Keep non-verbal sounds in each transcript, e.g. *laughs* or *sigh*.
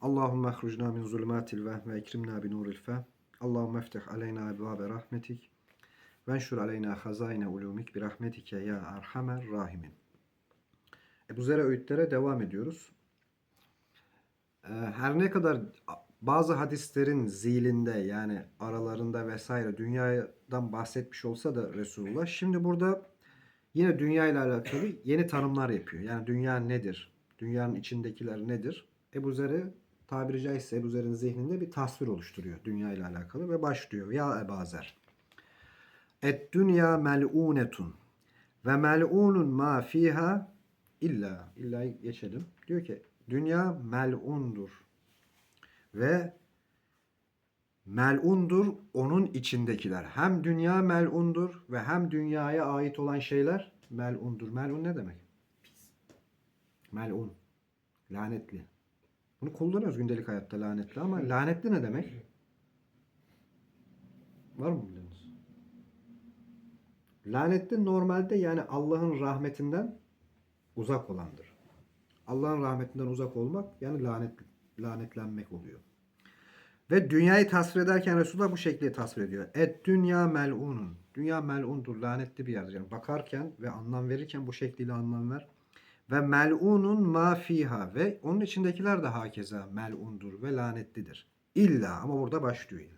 Allahümme ehrucna min zulümatil vehm ve ekrimna bi nuril fehm. Allahümme eftih aleyna ebvabe rahmetik. Ve enşur aleyna hazayne ulumik bir rahmetike ya erhamer rahimin. Ebu Zer'e öğütlere devam ediyoruz. Ee, Her ne kadar bazı hadislerin zilinde yani aralarında vesaire dünyadan bahsetmiş olsa da Resulullah şimdi burada yine dünya ile alakalı yeni tanımlar yapıyor. Yani dünya nedir? Dünyanın içindekiler nedir? Ebu Zer'e tabiri caizse Ebu Zer'in zihninde bir tasvir oluşturuyor dünya ile alakalı ve başlıyor. Ya Ebu. Et dünya mel'unetun ve mel'unun ma fiha illa illa geçelim. Diyor ki dünya mel'undur ve mel'undur onun içindekiler. Hem dünya mel'undur ve hem dünyaya ait olan şeyler mel'undur. Mel'un ne demek? Mel'un. Lanetli. Bunu kullanıyoruz gündelik hayatta lanetli ama lanetli ne demek? Var mı bileniniz? Lanetli normalde yani Allah'ın rahmetinden uzak olandır. Allah'ın rahmetinden uzak olmak yani lanet lanetlenmek oluyor. Ve dünyayı tasvir ederken Resulullah bu şekilde tasvir ediyor. Et dünya mel'unun. Dünya mel'undur, lanetli bir yerdir. Yani bakarken ve anlam verirken bu şekliyle anlam ver. Ve mel'unun ma fiha ve onun içindekiler de hakeza mel'undur ve lanetlidir. İlla ama burada başlıyor.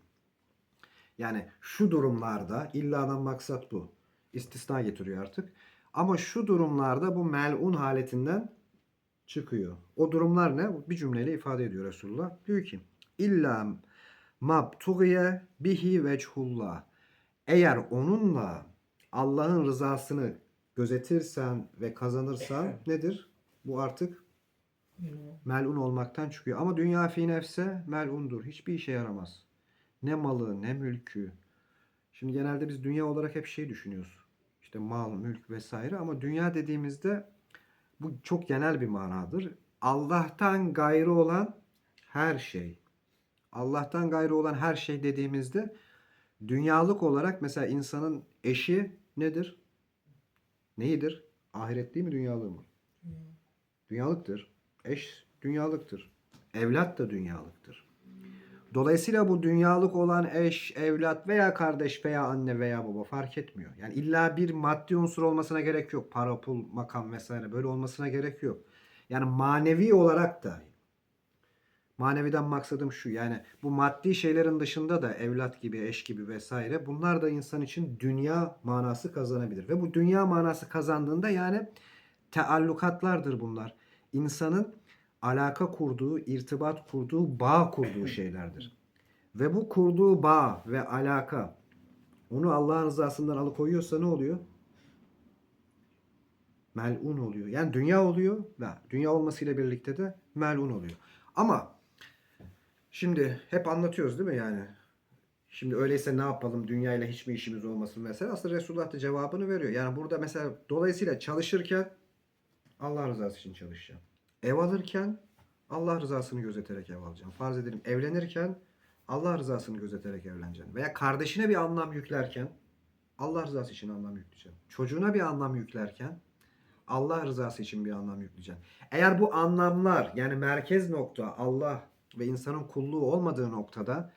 Yani şu durumlarda illadan maksat bu. İstisna getiriyor artık. Ama şu durumlarda bu mel'un haletinden çıkıyor. O durumlar ne? Bir cümleyle ifade ediyor Resulullah. Diyor ki İlla mabtugiye bihi vechullah. Eğer onunla Allah'ın rızasını gözetirsen ve kazanırsan nedir? Bu artık melun olmaktan çıkıyor. Ama dünya fi nefse melundur. Hiçbir işe yaramaz. Ne malı ne mülkü. Şimdi genelde biz dünya olarak hep şey düşünüyoruz. İşte mal, mülk vesaire ama dünya dediğimizde bu çok genel bir manadır. Allah'tan gayrı olan her şey. Allah'tan gayrı olan her şey dediğimizde dünyalık olarak mesela insanın eşi nedir? Neyidir? Ahiret değil mi dünyalığı mı? Dünyalıktır. Eş dünyalıktır. Evlat da dünyalıktır. Dolayısıyla bu dünyalık olan eş, evlat veya kardeş veya anne veya baba fark etmiyor. Yani illa bir maddi unsur olmasına gerek yok. Para, pul, makam vesaire böyle olmasına gerek yok. Yani manevi olarak da maneviden maksadım şu. Yani bu maddi şeylerin dışında da evlat gibi, eş gibi vesaire bunlar da insan için dünya manası kazanabilir. Ve bu dünya manası kazandığında yani teallukatlardır bunlar. İnsanın alaka kurduğu, irtibat kurduğu, bağ kurduğu şeylerdir. Ve bu kurduğu bağ ve alaka onu Allah'ın rızasından alıkoyuyorsa ne oluyor? Melun oluyor. Yani dünya oluyor ve dünya olmasıyla birlikte de melun oluyor. Ama şimdi hep anlatıyoruz değil mi yani? Şimdi öyleyse ne yapalım? Dünyayla hiç mi işimiz olmasın mesela. Aslında Resulullah da cevabını veriyor. Yani burada mesela dolayısıyla çalışırken Allah rızası için çalışacağım. Ev alırken Allah rızasını gözeterek ev alacağım. Farz edelim evlenirken Allah rızasını gözeterek evleneceğim. Veya kardeşine bir anlam yüklerken Allah rızası için anlam yükleyeceğim. Çocuğuna bir anlam yüklerken Allah rızası için bir anlam yükleyeceğim. Eğer bu anlamlar yani merkez nokta Allah ve insanın kulluğu olmadığı noktada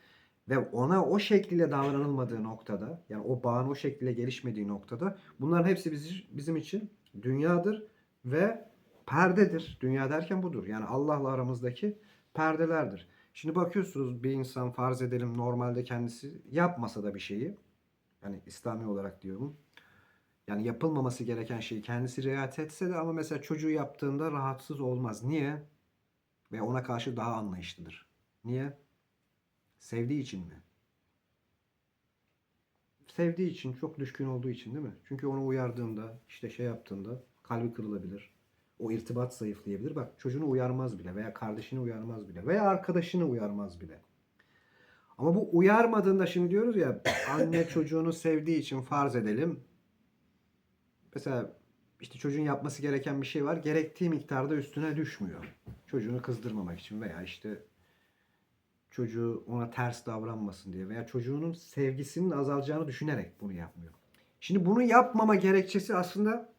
ve ona o şekliyle davranılmadığı noktada yani o bağın o şekilde gelişmediği noktada bunların hepsi bizim için dünyadır ve perdedir. Dünya derken budur. Yani Allah'la aramızdaki perdelerdir. Şimdi bakıyorsunuz bir insan farz edelim normalde kendisi yapmasa da bir şeyi yani İslami olarak diyorum. Yani yapılmaması gereken şeyi kendisi riayet etse de ama mesela çocuğu yaptığında rahatsız olmaz. Niye? Ve ona karşı daha anlayışlıdır. Niye? Sevdiği için mi? Sevdiği için, çok düşkün olduğu için değil mi? Çünkü onu uyardığında, işte şey yaptığında kalbi kırılabilir. O irtibat zayıflayabilir. Bak çocuğunu uyarmaz bile veya kardeşini uyarmaz bile veya arkadaşını uyarmaz bile. Ama bu uyarmadığında şimdi diyoruz ya *clears throat* anne çocuğunu sevdiği için farz edelim. Mesela işte çocuğun yapması gereken bir şey var. Gerektiği miktarda üstüne düşmüyor. Çocuğunu kızdırmamak için veya işte çocuğu ona ters davranmasın diye veya çocuğunun sevgisinin azalacağını düşünerek bunu yapmıyor. Şimdi bunu yapmama gerekçesi aslında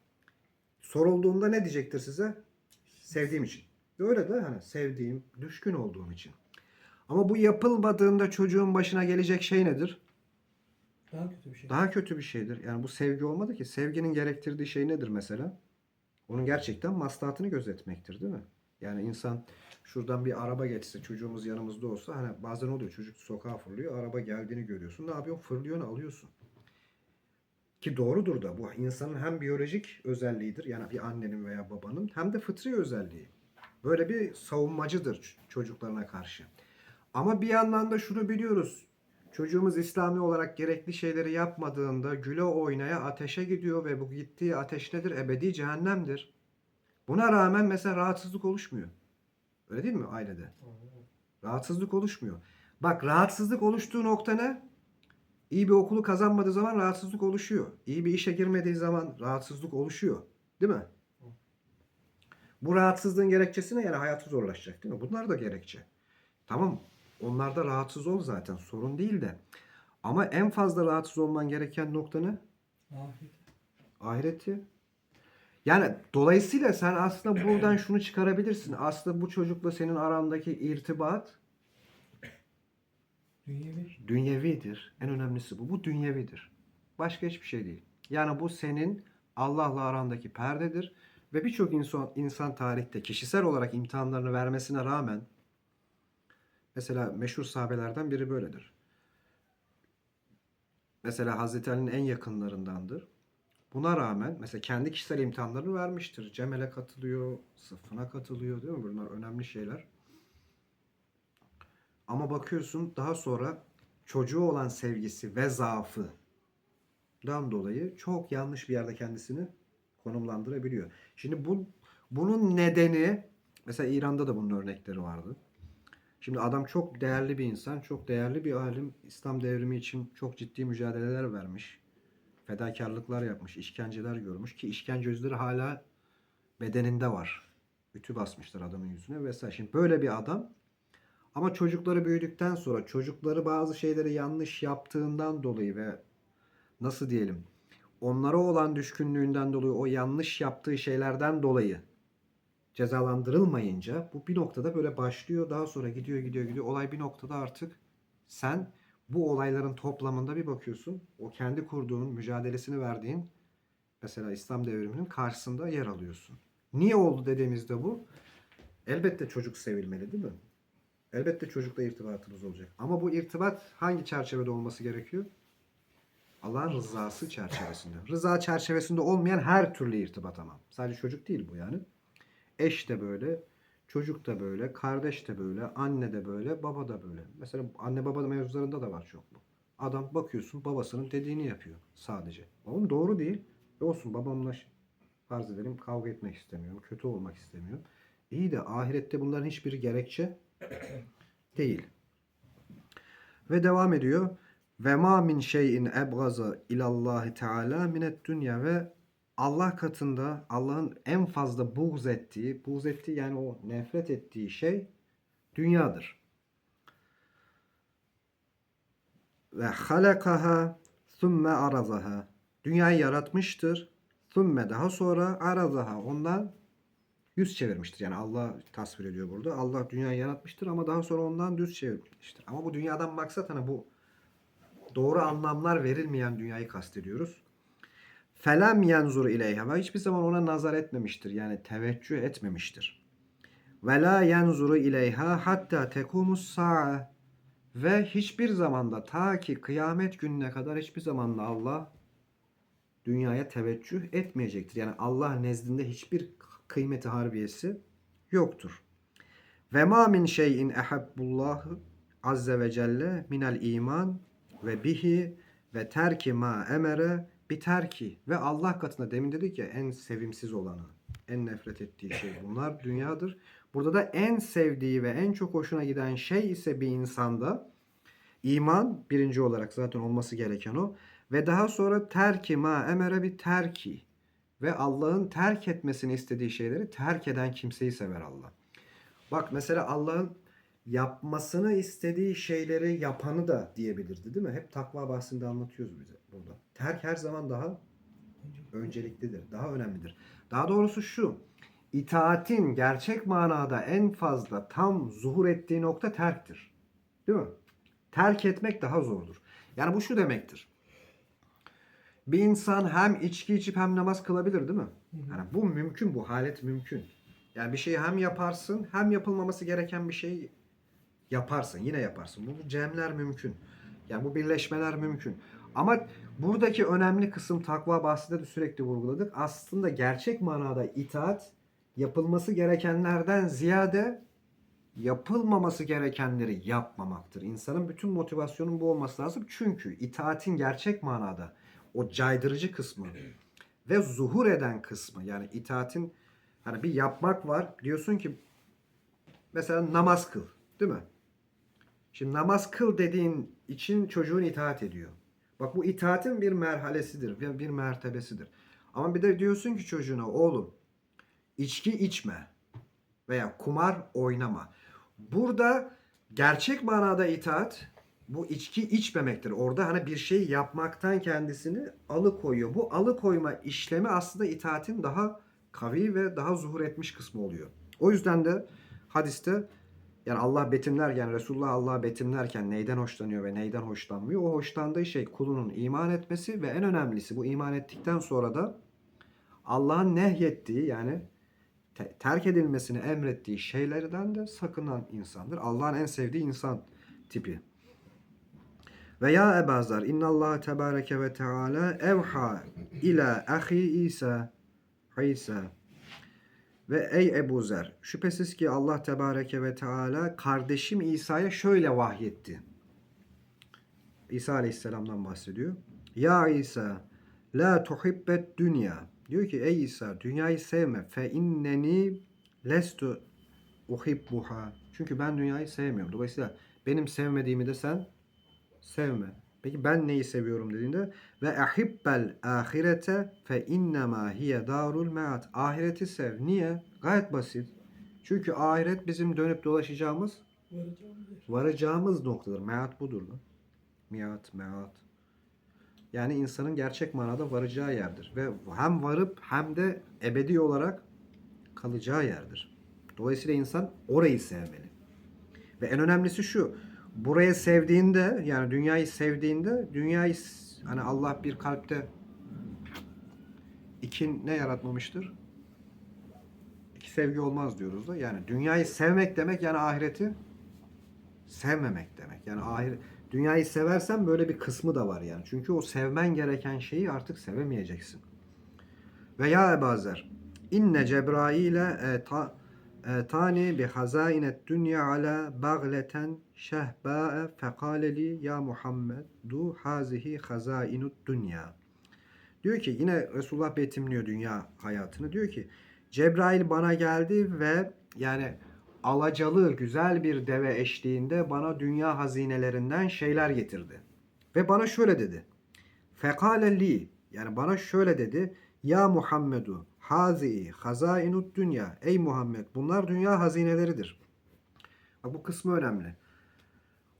sorulduğunda ne diyecektir size? Sevdiğim için. Öyle de hani sevdiğim, düşkün olduğum için. Ama bu yapılmadığında çocuğun başına gelecek şey nedir? Daha kötü bir şey. Daha kötü bir şeydir. Yani bu sevgi olmadı ki. Sevginin gerektirdiği şey nedir mesela? Onun gerçekten maslahatını gözetmektir değil mi? Yani insan şuradan bir araba geçse çocuğumuz yanımızda olsa hani bazen oluyor çocuk sokağa fırlıyor araba geldiğini görüyorsun ne yapıyorsun fırlıyorsun alıyorsun. Ki doğrudur da bu insanın hem biyolojik özelliğidir yani bir annenin veya babanın hem de fıtri özelliği. Böyle bir savunmacıdır çocuklarına karşı. Ama bir yandan da şunu biliyoruz. Çocuğumuz İslami olarak gerekli şeyleri yapmadığında güle oynaya ateşe gidiyor ve bu gittiği ateş nedir? Ebedi cehennemdir. Buna rağmen mesela rahatsızlık oluşmuyor. Öyle değil mi ailede? Rahatsızlık oluşmuyor. Bak rahatsızlık oluştuğu nokta ne? İyi bir okulu kazanmadığı zaman rahatsızlık oluşuyor. İyi bir işe girmediği zaman rahatsızlık oluşuyor. Değil mi? Bu rahatsızlığın gerekçesi ne? Yani hayatı zorlaşacak değil mi? Bunlar da gerekçe. Tamam. Onlarda rahatsız ol zaten. Sorun değil de. Ama en fazla rahatsız olman gereken nokta ne? Ahiret. Ahireti. Yani dolayısıyla sen aslında buradan *clears throat* şunu çıkarabilirsin. Aslında bu çocukla senin arandaki irtibat Dünyevi. dünyevidir. En önemlisi bu. Bu dünyevidir. Başka hiçbir şey değil. Yani bu senin Allah'la arandaki perdedir. Ve birçok insan, insan tarihte kişisel olarak imtihanlarını vermesine rağmen mesela meşhur sahabelerden biri böyledir. Mesela Hazreti Ali'nin en yakınlarındandır. Buna rağmen mesela kendi kişisel imtihanlarını vermiştir. Cemel'e katılıyor, sıffına katılıyor değil mi? Bunlar önemli şeyler. Ama bakıyorsun daha sonra çocuğu olan sevgisi ve zaafı dan dolayı çok yanlış bir yerde kendisini konumlandırabiliyor. Şimdi bu bunun nedeni mesela İran'da da bunun örnekleri vardı. Şimdi adam çok değerli bir insan, çok değerli bir alim. İslam devrimi için çok ciddi mücadeleler vermiş. Fedakarlıklar yapmış, işkenceler görmüş ki işkence izleri hala bedeninde var. Ütü basmışlar adamın yüzüne vesaire. Şimdi böyle bir adam ama çocukları büyüdükten sonra çocukları bazı şeyleri yanlış yaptığından dolayı ve nasıl diyelim onlara olan düşkünlüğünden dolayı o yanlış yaptığı şeylerden dolayı cezalandırılmayınca bu bir noktada böyle başlıyor. Daha sonra gidiyor gidiyor gidiyor. Olay bir noktada artık sen bu olayların toplamında bir bakıyorsun. O kendi kurduğun, mücadelesini verdiğin mesela İslam devriminin karşısında yer alıyorsun. Niye oldu dediğimizde bu? Elbette çocuk sevilmeli değil mi? Elbette çocukla irtibatınız olacak. Ama bu irtibat hangi çerçevede olması gerekiyor? Allah'ın rızası çerçevesinde. Rıza çerçevesinde olmayan her türlü irtibat ama. Sadece çocuk değil bu yani. Eş de böyle, çocuk da böyle, kardeş de böyle, anne de böyle, baba da böyle. Mesela anne baba mevzularında da var çok bu. Adam bakıyorsun babasının dediğini yapıyor sadece. Oğlum doğru değil. E olsun babamla farz edelim kavga etmek istemiyorum, kötü olmak istemiyorum. İyi de ahirette bunların hiçbiri gerekçe *clears throat* değil. Ve devam ediyor. Ve ma min şeyin ebgaza ilallahi teala minet dünya ve Allah katında Allah'ın en fazla buğz ettiği, buğz ettiği yani o nefret ettiği şey dünyadır. Ve halakaha thumme arazaha. Dünyayı yaratmıştır. Thumme daha sonra arazaha. Ondan yüz çevirmiştir. Yani Allah tasvir ediyor burada. Allah dünyayı yaratmıştır ama daha sonra ondan düz çevirmiştir. Ama bu dünyadan maksat hani bu doğru anlamlar verilmeyen dünyayı kastediyoruz. Felem yenzur ileyha ve hiçbir zaman ona nazar etmemiştir. Yani teveccüh etmemiştir. Ve la yenzuru ileyha hatta tekumus sa'a ve hiçbir zamanda ta ki kıyamet gününe kadar hiçbir zamanda Allah dünyaya teveccüh etmeyecektir. Yani Allah nezdinde hiçbir kıymeti harbiyesi yoktur. Ve ma min şeyin ehabbullahu azze ve celle minel iman ve bihi ve terki ma emere bir terki ve Allah katında demin dedik ya en sevimsiz olanı, en nefret ettiği şey *laughs* bunlar dünyadır. Burada da en sevdiği ve en çok hoşuna giden şey ise bir insanda iman birinci olarak zaten olması gereken o ve daha sonra terki ma emere bir terki ve Allah'ın terk etmesini istediği şeyleri terk eden kimseyi sever Allah. Bak mesela Allah'ın yapmasını istediği şeyleri yapanı da diyebilirdi değil mi? Hep takva bahsinde anlatıyoruz bize burada. Terk her zaman daha önceliklidir, daha önemlidir. Daha doğrusu şu, itaatin gerçek manada en fazla tam zuhur ettiği nokta terktir. Değil mi? Terk etmek daha zordur. Yani bu şu demektir. Bir insan hem içki içip hem namaz kılabilir değil mi? Yani bu mümkün, bu halet mümkün. Yani bir şeyi hem yaparsın hem yapılmaması gereken bir şey yaparsın. Yine yaparsın. Bu cemler mümkün. Yani bu birleşmeler mümkün. Ama buradaki önemli kısım takva bahsinde de sürekli vurguladık. Aslında gerçek manada itaat yapılması gerekenlerden ziyade yapılmaması gerekenleri yapmamaktır. İnsanın bütün motivasyonun bu olması lazım. Çünkü itaatin gerçek manada o caydırıcı kısmı ve zuhur eden kısmı yani itaatin hani bir yapmak var. Diyorsun ki mesela namaz kıl, değil mi? Şimdi namaz kıl dediğin için çocuğun itaat ediyor. Bak bu itaatin bir merhalesidir, bir, bir mertebesidir. Ama bir de diyorsun ki çocuğuna oğlum içki içme veya kumar oynama. Burada gerçek manada itaat bu içki içmemektir. Orada hani bir şey yapmaktan kendisini alıkoyuyor. Bu alıkoyma işlemi aslında itaatin daha kavi ve daha zuhur etmiş kısmı oluyor. O yüzden de hadiste yani Allah betimlerken, Resulullah Allah'ı betimlerken neyden hoşlanıyor ve neyden hoşlanmıyor? O hoşlandığı şey kulunun iman etmesi ve en önemlisi bu iman ettikten sonra da Allah'ın nehyettiği yani te- terk edilmesini emrettiği şeylerden de sakınan insandır. Allah'ın en sevdiği insan tipi. Ve ya Ebazar Allah tebareke ve teala evha ila ahi İsa İsa ve ey Ebu Zer şüphesiz ki Allah tebareke ve teala kardeşim İsa'ya şöyle vahyetti. İsa aleyhisselamdan bahsediyor. Ya İsa la tuhibbet dünya. Diyor ki ey İsa dünyayı sevme. Fe inneni lestu uhibbuha. Çünkü ben dünyayı sevmiyorum. Dolayısıyla benim sevmediğimi de sen sevme. Peki ben neyi seviyorum dediğinde ve ahibbel ahirete fe innema hiye darul meat. Ahireti sev. Niye? Gayet basit. Çünkü ahiret bizim dönüp dolaşacağımız, varacağımız noktadır. Meat budur. Miat, meat. Yani insanın gerçek manada varacağı yerdir. Ve hem varıp hem de ebedi olarak kalacağı yerdir. Dolayısıyla insan orayı sevmeli. Ve en önemlisi şu. Buraya sevdiğinde yani dünyayı sevdiğinde dünyayı hani Allah bir kalpte iki ne yaratmamıştır? İki sevgi olmaz diyoruz da. Yani dünyayı sevmek demek yani ahireti sevmemek demek. Yani ahiret dünyayı seversen böyle bir kısmı da var yani. Çünkü o sevmen gereken şeyi artık sevemeyeceksin. Ve ya Ebazer inne Cebrail'e e, ta, e, tani bi hazainet dünya ala bagleten şehba'e fekaleli ya Muhammed du hazihi hazainud dünya. Diyor ki yine Resulullah betimliyor dünya hayatını. Diyor ki Cebrail bana geldi ve yani alacalı güzel bir deve eşliğinde bana dünya hazinelerinden şeyler getirdi. Ve bana şöyle dedi. Fekale yani bana şöyle dedi. Ya Muhammedu hazi hazainud dünya. Ey Muhammed bunlar dünya hazineleridir. Bak bu kısmı önemli.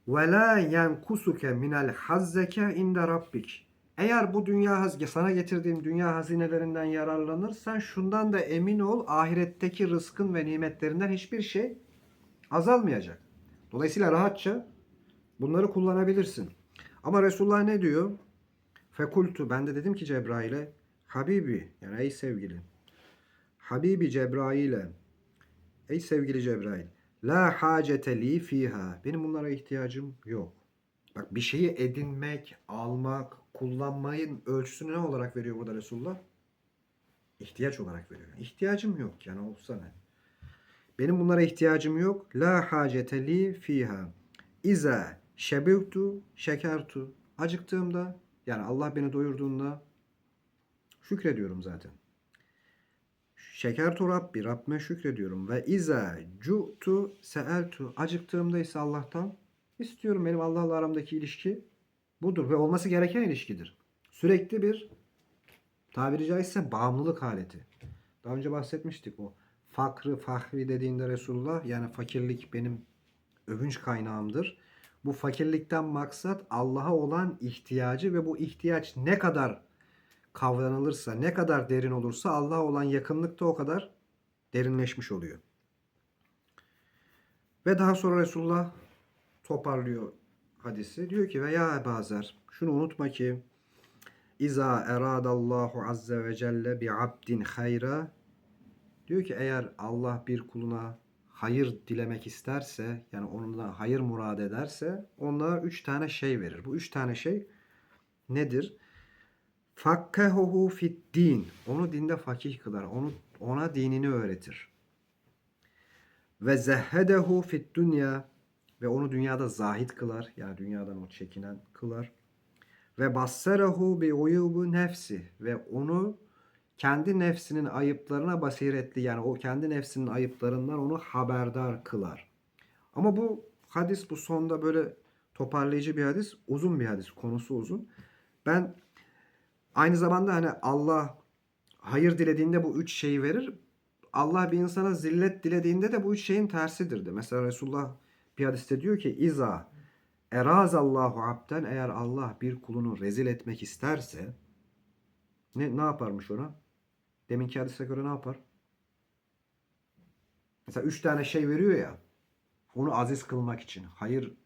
Ve la yenkusuke minel hazzeke inde rabbik. Eğer bu dünya haz sana getirdiğim dünya hazinelerinden yararlanırsan şundan da emin ol ahiretteki rızkın ve nimetlerinden hiçbir şey azalmayacak. Dolayısıyla rahatça bunları kullanabilirsin. Ama Resulullah ne diyor? Fekultu ben de dedim ki Cebrail'e Habibi yani ey sevgili Habibi Cebrail'e ey sevgili Cebrail la hacete li fiha benim bunlara ihtiyacım yok. Bak bir şeyi edinmek, almak, kullanmayın ölçüsünü ne olarak veriyor burada Resulullah? İhtiyaç olarak veriyor. İhtiyacım yok yani olsa ne? Benim bunlara ihtiyacım yok. La hacete li fiha. İza şebihtu şekertu. Acıktığımda yani Allah beni doyurduğunda şükrediyorum zaten. Şekertu Rabbi, Rabbime şükrediyorum. Ve iza cu'tu seeltu. Acıktığımda ise Allah'tan istiyorum. Benim Allah'la aramdaki ilişki budur ve olması gereken ilişkidir. Sürekli bir tabiri caizse bağımlılık haleti. Daha önce bahsetmiştik o. Fakrı, fahri dediğinde Resulullah yani fakirlik benim övünç kaynağımdır. Bu fakirlikten maksat Allah'a olan ihtiyacı ve bu ihtiyaç ne kadar kavranılırsa, ne kadar derin olursa Allah'a olan yakınlık da o kadar derinleşmiş oluyor. Ve daha sonra Resulullah toparlıyor hadisi. Diyor ki ve ya Ebazer şunu unutma ki İza eradallahu azze ve celle bi abdin hayra diyor ki eğer Allah bir kuluna hayır dilemek isterse yani onunla hayır murad ederse onlara üç tane şey verir. Bu üç tane şey nedir? Fakkehuhu fit din. Onu dinde fakih kılar. Onu, ona dinini öğretir. Ve zehhedehu fit dünya. Ve onu dünyada zahid kılar. Yani dünyadan o çekinen kılar. Ve bassarahu bi uyubu nefsi. Ve onu kendi nefsinin ayıplarına basiretli yani o kendi nefsinin ayıplarından onu haberdar kılar. Ama bu hadis bu sonda böyle toparlayıcı bir hadis. Uzun bir hadis. Konusu uzun. Ben aynı zamanda hani Allah hayır dilediğinde bu üç şeyi verir. Allah bir insana zillet dilediğinde de bu üç şeyin tersidir de. Mesela Resulullah bir hadiste diyor ki İza erazallahu abden eğer Allah bir kulunu rezil etmek isterse ne, ne yaparmış ona? Deminki hadise göre ne yapar? Mesela üç tane şey veriyor ya. Onu aziz kılmak için. Hayır,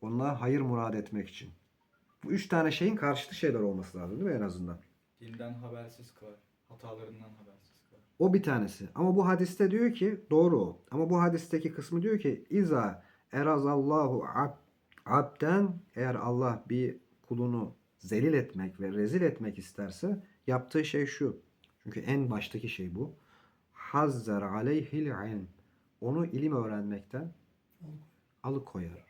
onunla hayır murad etmek için. Bu üç tane şeyin karşıtı şeyler olması lazım değil mi en azından? Dinden habersiz kılar. Hatalarından habersiz kılar. O bir tanesi. Ama bu hadiste diyor ki doğru o. Ama bu hadisteki kısmı diyor ki İza erazallahu ab, abden eğer Allah bir kulunu zelil etmek ve rezil etmek isterse yaptığı şey şu. Çünkü en baştaki şey bu. Hazzer aleyhil ilm. Onu ilim öğrenmekten alıkoyar.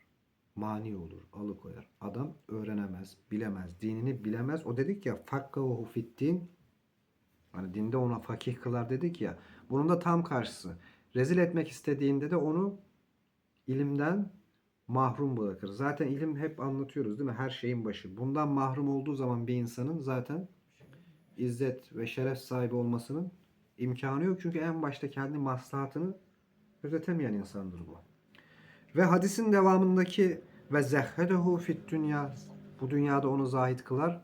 Mani olur, alıkoyar. Adam öğrenemez, bilemez, dinini bilemez. O dedik ya fakkahu fiddin Hani dinde ona fakih kılar dedik ya. Bunun da tam karşısı. Rezil etmek istediğinde de onu ilimden mahrum bırakır. Zaten ilim hep anlatıyoruz değil mi? Her şeyin başı. Bundan mahrum olduğu zaman bir insanın zaten izzet ve şeref sahibi olmasının imkanı yok. Çünkü en başta kendi maslahatını gözetemeyen insandır bu. Ve hadisin devamındaki ve zehhedehu fit dünya bu dünyada onu zahit kılar.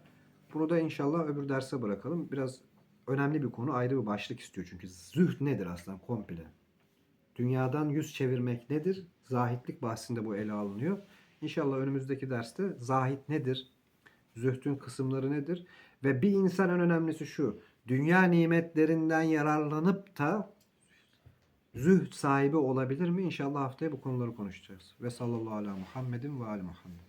Bunu da inşallah öbür derse bırakalım. Biraz önemli bir konu, ayrı bir başlık istiyor çünkü. Zühd nedir aslında komple? Dünyadan yüz çevirmek nedir? Zahitlik bahsinde bu ele alınıyor. İnşallah önümüzdeki derste zahit nedir? Zühdün kısımları nedir? Ve bir insan en önemlisi şu. Dünya nimetlerinden yararlanıp da zühd sahibi olabilir mi? İnşallah haftaya bu konuları konuşacağız. Ve sallallahu aleyhi Muhammedin ve ali Muhammed.